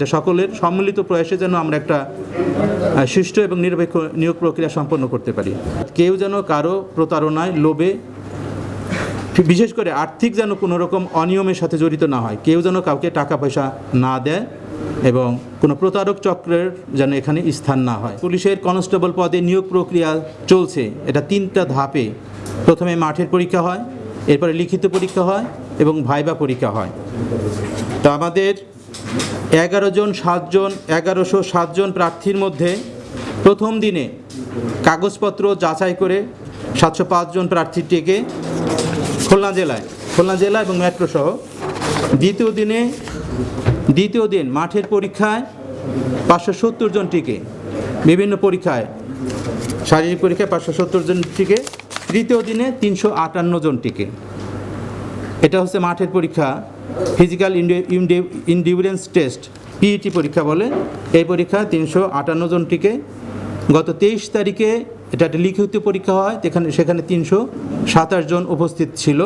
এটা সকলের সম্মিলিত প্রয়াসে যেন আমরা একটা সুষ্ঠু এবং নিরপেক্ষ নিয়োগ প্রক্রিয়া সম্পন্ন করতে পারি। কেউ যেন কারও প্রতারণায় লোভে, বিশেষ করে আর্থিক যেন কোনো রকম অনিয়মের সাথে জড়িত না হয়। কেউ যেন কাউকে টাকা পয়সা না দেয় এবং কোনো প্রতারক চক্রের যেন এখানে স্থান না হয়। পুলিশের কনস্টেবল পদে নিয়োগ প্রক্রিয়া চলছে। এটা তিনটা ধাপে। প্রথমে মাঠের পরীক্ষা হয়, এরপরে লিখিত পরীক্ষা হয় এবং ভাইবা পরীক্ষা হয়। তো আমাদের এগারো জন সাতজন, এগারোশো, সাতজন প্রার্থীর মধ্যে প্রথম দিনে কাগজপত্র যাচাই করে সাতশো পাঁচজন প্রার্থীটিকে খুলনা জেলায়, খুলনা জেলা এবং মেট্রো সহ দ্বিতীয় দিনে, দ্বিতীয় দিন মাঠের পরীক্ষায় পাঁচশো সত্তর জনটিকে বিভিন্ন পরীক্ষায়, শারীরিক পরীক্ষায় পাঁচশো সত্তর জনটিকে তৃতীয় দিনে তিনশো আটান্ন জনটিকে এটা হচ্ছে মাঠের পরীক্ষা। ফিজিক্যাল ইন্ডিউরেন্স টেস্ট পিইটি পরীক্ষা বলে। এই পরীক্ষা তিনশো আটান্ন জনটিকে গত তেইশ তারিখে এটা একটা লিখিত পরীক্ষা হয় সেখানে সেখানে তিনশো সাতাশ জন উপস্থিত ছিল।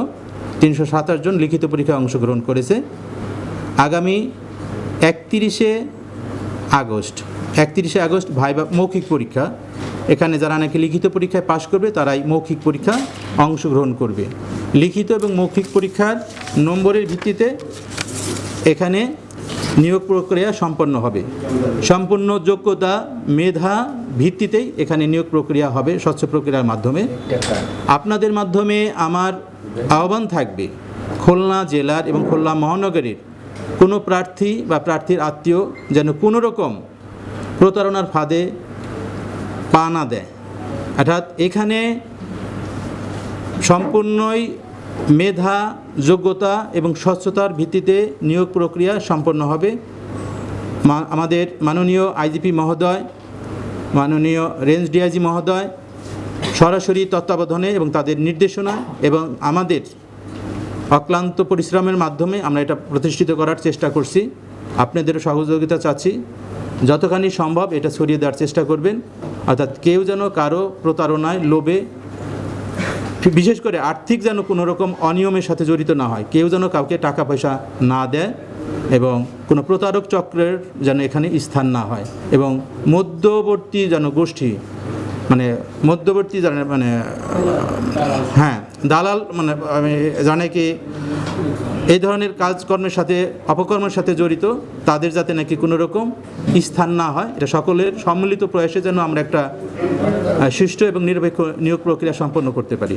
তিনশো সাতাশ জন লিখিত পরীক্ষায় অংশগ্রহণ করেছে। আগামী একত্রিশে আগস্ট। একত্রিশে আগস্ট ভাইবা মৌখিক পরীক্ষা। এখানে যারা নাকি লিখিত পরীক্ষায় পাশ করবে, তারাই মৌখিক পরীক্ষা অংশগ্রহণ করবে। লিখিত এবং মৌখিক পরীক্ষার নম্বরের ভিত্তিতে এখানে নিয়োগ প্রক্রিয়া সম্পন্ন হবে। সম্পূর্ণ যোগ্যতা, মেধা ভিত্তিতেই এখানে নিয়োগ প্রক্রিয়া হবে স্বচ্ছ প্রক্রিয়ার মাধ্যমে। আপনাদের মাধ্যমে আমার আহ্বান থাকবে, খুলনা জেলার এবং খুলনা মহানগরীর কোনো প্রার্থী বা প্রার্থীর আত্মীয় যেন কোনো রকম প্রতারণার ফাঁদে পা না দেয়। অর্থাৎ এখানে সম্পূর্ণই মেধা, যোগ্যতা এবং স্বচ্ছতার ভিত্তিতে নিয়োগ প্রক্রিয়া সম্পন্ন হবে। আমাদের মাননীয় আইজিপি মহোদয়, মাননীয় রেঞ্জ ডিআইজি মহোদয় সরাসরি তত্ত্বাবধানে এবং তাদের নির্দেশনা এবং আমাদের অক্লান্ত পরিশ্রমের মাধ্যমে আমরা এটা প্রতিষ্ঠিত করার চেষ্টা করছি। আপনাদেরও সহযোগিতা চাচ্ছি। যতখানি সম্ভব এটা ছড়িয়ে দেওয়ার চেষ্টা করবেন। অর্থাৎ কেউ যেন কারও প্রতারণায় লোভে, বিশেষ করে আর্থিক যেন কোনো রকম অনিয়মের সাথে জড়িত না হয়। কেউ যেন কাউকে টাকা পয়সা না দেয় এবং কোনো প্রতারক চক্রের যেন এখানে স্থান না হয় এবং মধ্যবর্তী যেন গোষ্ঠী মানে মধ্যবর্তী মানে হ্যাঁ দালাল মানে আমি জানে কি এই ধরনের কাজকর্মের সাথে, অপকর্মের সাথে জড়িত, তাদের যাতে নাকি কোনো রকম স্থান না হয়, এটা সকলের সম্মিলিত প্রয়াসে যেন আমরা একটা সুষ্ঠু এবং নিরপেক্ষ নিয়োগ প্রক্রিয়া সম্পন্ন করতে পারি।